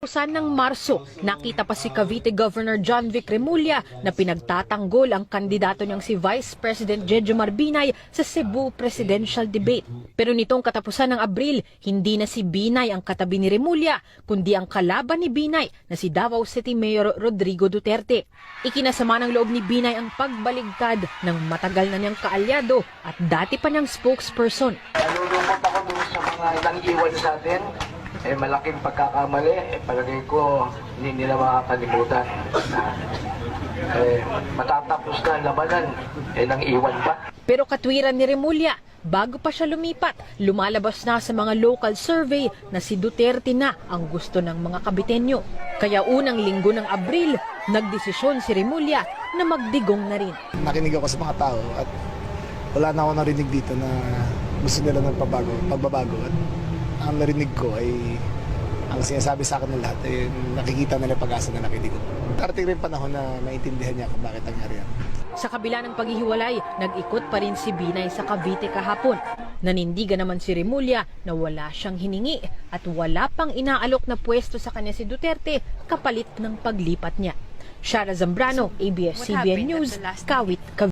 Usan ng Marso, nakita pa si Cavite Governor John Vic Remulla na pinagtatanggol ang kandidato niyang si Vice President Jejo Marbinay sa Cebu Presidential Debate. Pero nitong katapusan ng Abril, hindi na si Binay ang katabi ni Remulla, kundi ang kalaban ni Binay na si Davao City Mayor Rodrigo Duterte. Ikinasama ng loob ni Binay ang pagbaligtad ng matagal na niyang kaalyado at dati pa niyang spokesperson. Nalulungkot ako dun sa mga ilang iwan sa atin. Eh, malaking pagkakamali. Eh, palagay ko, hindi nila makakalimutan. Eh, matatapos na ang labanan. Eh, nang iwan pa. Pero katwiran ni Remulla, bago pa siya lumipat, lumalabas na sa mga local survey na si Duterte na ang gusto ng mga kabitenyo. Kaya unang linggo ng Abril, nagdesisyon si Remulla na magdigong na rin. nakinig ako sa mga tao at wala na ako narinig dito na gusto nila ng pabago, pagbabago. At ang narinig ko ay ang sinasabi sa akin ng lahat ay nakikita nila pag-asa na nakinig. Darating rin panahon na maintindihan niya kung bakit nangyari yan. Sa kabila ng paghihiwalay, nag-ikot pa rin si Binay sa Cavite kahapon. Nanindigan naman si Remulla na wala siyang hiningi at wala pang inaalok na pwesto sa kanya si Duterte kapalit ng paglipat niya. Shara Zambrano, ABS-CBN News, Kawit, Cavite.